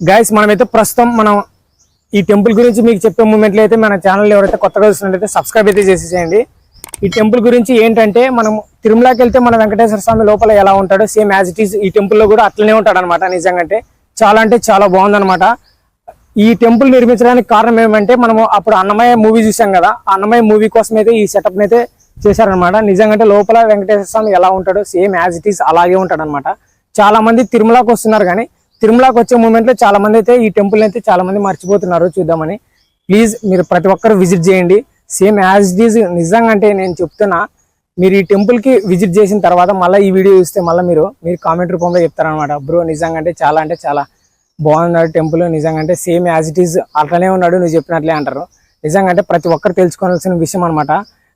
Guys మనమైతే ప్రస్తుతం మనం ఈ టెంపుల్ గురించి మీకు చెప్పే మూమెంట్లో అయితే మన ఛానల్ ఎవరైతే కొత్తగా చూస్తున్నట్టయితే సబ్స్క్రైబ్ అయితే చేసేసేయండి. ఈ టెంపుల్ గురించి ఏంటంటే మనం తిరుమలకి వెళ్తే మన వెంకటేశ్వర స్వామి లోపల ఎలా ఉంటాడో సేమ్ యాజ్ ఇట్ ఈస్ ఈ టెంపుల్లో కూడా అట్లనే ఉంటాడు అనమాట నిజంగా అంటే. చాలా అంటే చాలా బాగుందన్నమాట. ఈ టెంపుల్ నిర్మించడానికి కారణం ఏమంటే మనము అప్పుడు అన్నమయ్య మూవీ చూసాం కదా అన్నమయ్య మూవీ కోసం అయితే ఈ సెటప్ అయితే చేశారనమాట నిజంగా లోపల వెంకటేశ్వర స్వామి ఎలా ఉంటాడో సేమ్ యాజ్ ఇట్ ఈస్ అలాగే ఉంటాడు అనమాట చాలా మంది తిరుమలకి వస్తున్నారు కానీ తిరుమలకి వచ్చే మూమెంట్లో చాలా మంది అయితే ఈ టెంపుల్ అయితే చాలా మంది మర్చిపోతున్నారు చూద్దామని. ప్లీజ్ మీరు ప్రతి ఒక్కరు విజిట్ చేయండి. సేమ్ యాజ్ ఇట్ ఈజ్ నిజంగా అంటే నేను చెప్తున్నా మీరు ఈ టెంపుల్కి విజిట్ చేసిన తర్వాత మళ్ళీ ఈ వీడియో చూస్తే మళ్ళీ మీరు మీరు కామెంట్ రూపంలో చెప్తారనమాట బ్రో నిజంగా అంటే చాలా అంటే చాలా బాగున్నాడు టెంపుల్ నిజంగా అంటే సేమ్ యాజ్ ఇట్ ఈజ్ అట్లనే ఉన్నాడు నువ్వు చెప్పినట్లే అంటారు. నిజంగా అంటే ప్రతి ఒక్కరు తెలుసుకోవాల్సిన విషయం అనమాట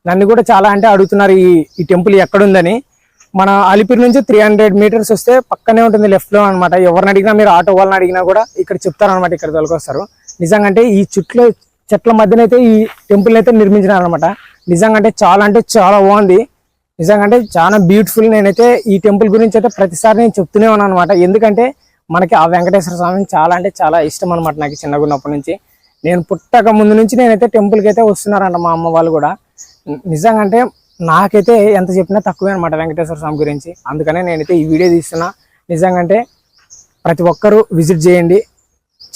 నన్ను కూడా చాలా అంటే అడుగుతున్నారు ఈ ఈ టెంపుల్ ఎక్కడుందని. మన అలిపిరి నుంచి త్రీ హండ్రెడ్ మీటర్స్ వస్తే పక్కనే ఉంటుంది లెఫ్ట్లో అనమాట ఎవరిని అడిగినా మీరు ఆటో వాళ్ళని అడిగినా కూడా ఇక్కడ చెప్తారనమాట ఇక్కడ తొలగొస్తారు నిజంగా అంటే ఈ చుట్లు చెట్ల మధ్యనైతే ఈ టెంపుల్ అయితే నిర్మించినారనమాట నిజంగా అంటే చాలా అంటే చాలా బాగుంది. నిజంగా అంటే చాలా బ్యూటిఫుల్ నేనైతే ఈ టెంపుల్ గురించి అయితే ప్రతిసారి నేను చెప్తూనే ఉన్నాను అనమాట ఎందుకంటే మనకి ఆ వెంకటేశ్వర స్వామి చాలా అంటే చాలా ఇష్టం అనమాట నాకు చిన్నగా ఉన్నప్పటి నుంచి. నేను పుట్టక ముందు నుంచి నేనైతే టెంపుల్కి అయితే వస్తున్నారంట మా అమ్మ వాళ్ళు కూడా. నిజంగా అంటే నాకైతే ఎంత చెప్పినా తక్కువే అనమాట వెంకటేశ్వర స్వామి గురించి. అందుకనే నేనైతే ఈ వీడియో తీస్తున్నా. నిజంగా అంటే ప్రతి ఒక్కరూ విజిట్ చేయండి.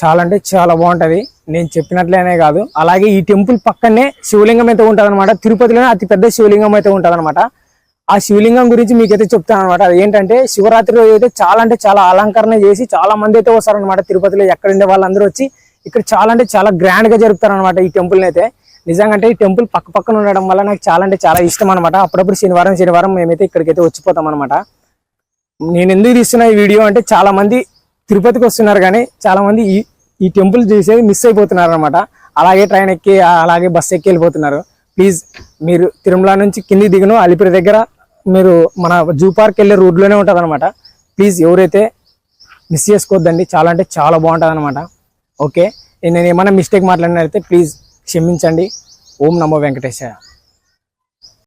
చాలా అంటే చాలా బాగుంటుంది. నేను చెప్పినట్లేనే కాదు. అలాగే ఈ టెంపుల్ పక్కనే శివలింగం అయితే ఉంటుంది అనమాట తిరుపతిలోనే అతి పెద్ద శివలింగం అయితే ఉంటుంది ఆ శివలింగం గురించి మీకైతే చెప్తాను అనమాట అది ఏంటంటే శివరాత్రి రోజు అయితే చాలా అంటే చాలా అలంకరణ చేసి చాలా మంది అయితే వస్తారనమాట తిరుపతిలో ఎక్కడ ఉండే వాళ్ళందరూ వచ్చి. ఇక్కడ చాలా అంటే చాలా గ్రాండ్గా జరుపుతారనమాట ఈ టెంపుల్ అయితే. నిజంగా అంటే ఈ టెంపుల్ పక్క పక్కన ఉండడం వల్ల నాకు చాలా అంటే చాలా ఇష్టం అనమాట అప్పుడప్పుడు శనివారం శనివారం మేమైతే ఇక్కడికైతే వచ్చిపోతాం అనమాట నేను ఎందుకు తీస్తున్నా ఈ వీడియో అంటే చాలా మంది తిరుపతికి వస్తున్నారు కానీ చాలా మంది ఈ ఈ టెంపుల్ చూసేది మిస్ అయిపోతున్నారు అనమాట అలాగే ట్రైన్ ఎక్కి అలాగే బస్సు ఎక్కి వెళ్ళిపోతున్నారు. ప్లీజ్ మీరు తిరుమల నుంచి కింది దిగును అలిపిరి దగ్గర మీరు మన జూ పార్క్ వెళ్ళే రోడ్లోనే ఉంటుంది అనమాట ప్లీజ్ ఎవరైతే మిస్ చేసుకోవద్దండి చాలా అంటే చాలా బాగుంటుంది అనమాట ఓకే నేను ఏమైనా మిస్టేక్ మాట్లాడినైతే ప్లీజ్ క్షమించండి. ఓం నమో వెంకటేశ్వర